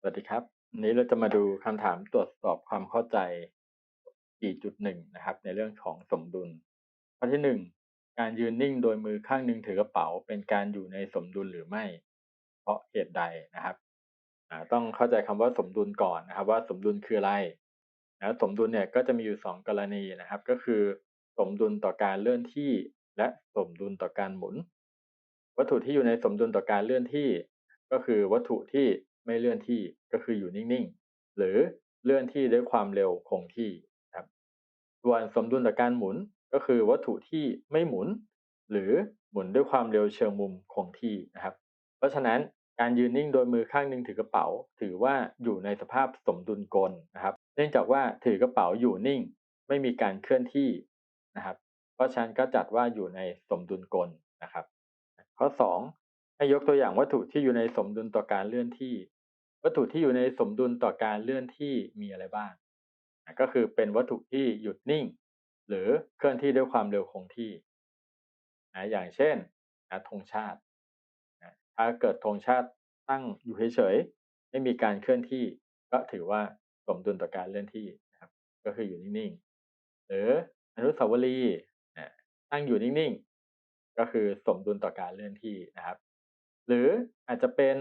สวัสดีครับวันนี้เราจะมาดูคำถามตรวจสอบความเข้าใจ 4.1 นะครับ ในเรื่องของสมดุล ข้อที่ 1 การยืนนิ่งโดยมือข้างหนึ่งถือกระเป๋า เป็นการอยู่ในสมดุลหรือไม่ เพราะเหตุใดนะครับต้องเข้าใจคำว่าสมดุลก่อนนะครับ ว่าสมดุลคืออะไรนะสมดุลเนี่ยก็จะมีอยู่ 2 กรณีนะครับ ก็คือ สมดุลต่อการเลื่อนที่ และสมดุลต่อการหมุน วัตถุที่อยู่ในสมดุลต่อการเลื่อนที่ ก็คือวัตถุที่ ไม่เลื่อนที่ก็คืออยู่นิ่งๆ หรือเลื่อนที่ด้วยความเร็วคงที่ครับส่วนสมดุลต่อการหมุนก็คือวัตถุที่ไม่หมุน หรือหมุนด้วยความเร็วเชิงมุมคงที่นะครับ เพราะฉะนั้นการยืนนิ่งโดยมือข้างหนึ่งถือกระเป๋า ถือว่าอยู่ในสภาพสมดุลกลนะครับ เนื่องจากว่าถือกระเป๋าอยู่นิ่ง ไม่มีการเคลื่อนที่นะครับ เพราะฉะนั้นก็จัดว่าอยู่ในสมดุลกลนะครับ ข้อ 2 ให้ยกตัวอย่างวัตถุที่อยู่ในสมดุลต่อการเลื่อนที่ วัตถุที่อยู่ในสมดุลต่อการเลื่อนที่มีอะไรบ้าง ก็คือเป็นวัตถุที่หยุดนิ่ง หรือเคลื่อนที่ด้วยความเร็วคงที่นะอย่างเช่นนะธงชาตินะถ้าเกิดธงชาติตั้งอยู่เฉยๆ ไม่มีการเคลื่อนที่ ก็ถือว่าสมดุลต่อการเลื่อนที่นะครับ ก็คืออยู่นิ่งๆ หรืออนุสาวรีย์ตั้งอยู่นิ่งๆ ก็คือสมดุลต่อการเลื่อนที่นะครับ หรืออาจจะเป็น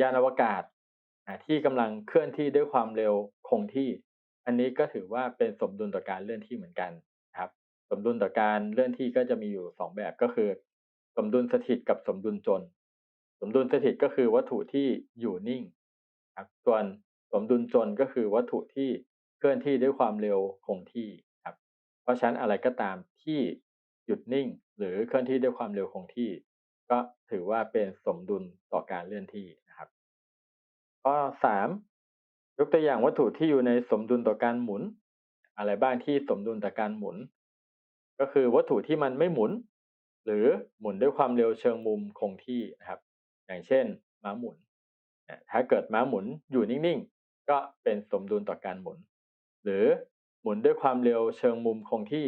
ยานอวกาศ ที่กำลังเคลื่อนที่ด้วยความเร็วคงที่ อันนี้ก็ถือว่าเป็นสมดุลต่อการเลื่อนที่เหมือนกันครับ สมดุลต่อการเลื่อนที่ก็จะมีอยู่ 2 แบบก็คือ สมดุลสถิตกับสมดุลจน สมดุลสถิตก็คือวัตถุที่อยู่นิ่งครับส่วนสมดุลจนก็คือวัตถุที่เคลื่อนที่ด้วยความเร็วคงที่ครับ เพราะฉะนั้นอะไรก็ตามที่หยุดนิ่ง หรือเคลื่อนที่ด้วยความเร็วคงที่ ก็ถือว่าเป็นสมดุลต่อการเลื่อนที่นะครับ ข้อสามยกตัวอย่างวัตถุที่อยู่ในสมดุลต่อการหมุน อะไรบ้างที่สมดุลต่อการหมุน ก็คือวัตถุที่มันไม่หมุน หรือหมุนด้วยความเร็วเชิงมุมคงที่นะครับ อย่างเช่น ม้าหมุน ถ้าเกิดม้าหมุนอยู่นิ่งๆ ก็เป็นสมดุลต่อการหมุน หรือหมุนด้วยความเร็วเชิงมุมคงที่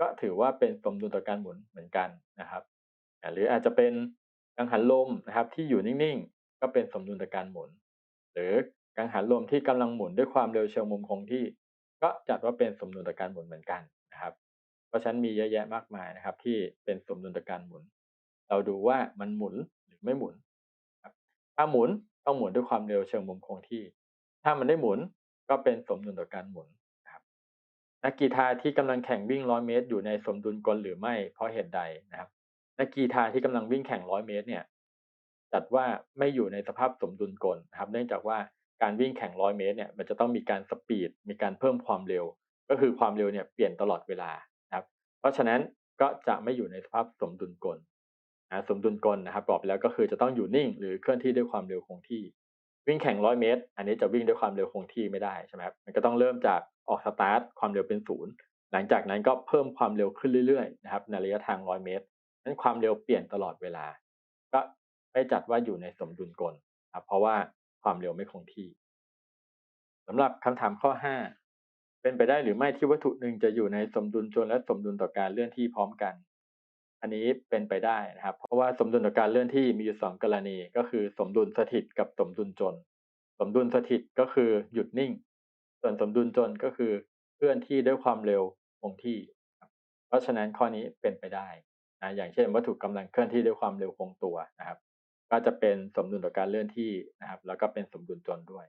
ก็ถือว่าเป็นสมดุลต่อการหมุนเหมือนกันนะครับ หรืออาจจะเป็นกังหันลมนะครับที่อยู่นิ่งๆ ก็เป็นสมดุลต่อการหมุน หรือกังหันลมที่กำลังหมุนด้วยความเร็วเชิงมุมคงที่ ก็จัดว่าเป็นสมดุลต่อการหมุนเหมือนกันนะครับ เพราะฉะนั้นมีเยอะแยะมากมายนะครับ ที่เป็นสมดุลต่อการหมุน เราดูว่ามันหมุนหรือไม่หมุนถ้าหมุนต้องหมุนด้วยความเร็วเชิงมุมคงที่ ถ้ามันได้หมุนก็เป็นสมดุลต่อการหมุนนะครับนักกีฬาที่กำลังแข่งวิ่งร้อยเมตร อยู่ในสมดุลกลหรือไม่เพราะเหตุใดนะครับนักกีฬาที่กำลังวิ่งแข่งร้อยเมตรเนี่ย จัดว่าไม่อยู่ในสภาพสมดุลกลนะครับ เนื่องจากว่าการวิ่งแข่งร้อยเมตรเนี่ยมันจะต้องมีการสปีดมีการเพิ่มความเร็ว ก็คือความเร็วเนี่ยเปลี่ยนตลอดเวลานะครับ เพราะฉะนั้นก็จะไม่อยู่ในสภาพสมดุลกลนะสมดุลกลนะครับบอกไปแล้วก็คือจะต้องอยู่นิ่ง หรือเคลื่อนที่ด้วยความเร็วคงที่ วิ่งแข่งร้อยเมตร อันนี้จะวิ่งด้วยความเร็วคงที่ไม่ได้ใช่ไหมครับมันก็ต้องเริ่มจากออกสตาร์ทความเร็วเป็นศูนย์หลังจากนั้นก็เพิ่มความเร็วขึ้นเรื่อยๆนะครับในระยะทางร้อยเมตรนั้นความเร็วเปลี่ยนตลอดเวลา ก็ ไม่จัดว่าอยู่ในสมดุลกลครับเพราะว่าความเร็วไม่คงที่สำหรับคำถามข้อ 5 เป็นไปได้หรือไม่ที่วัตถุหนึ่งจะอยู่ในสมดุลจนและสมดุลต่อการเลื่อนที่พร้อมกัน อันนี้เป็นไปได้นะครับ เพราะว่าสมดุลต่อการเลื่อนที่มีอยู่สองกรณี ก็คือสมดุลสถิตกับสมดุลจน สมดุลสถิตก็คือหยุดนิ่ง ส่วนสมดุลจนก็คือเคลื่อนที่ด้วยความเร็วคงที่ เพราะฉะนั้นข้อนี้เป็นไปได้นะอย่างเช่น วัตถุกำลังเคลื่อนที่ด้วยความเร็วคงตัวนะครับ ก็จะเป็นสมดุลต่อการเลื่อนที่นะครับ แล้วก็เป็นสมดุลจนด้วย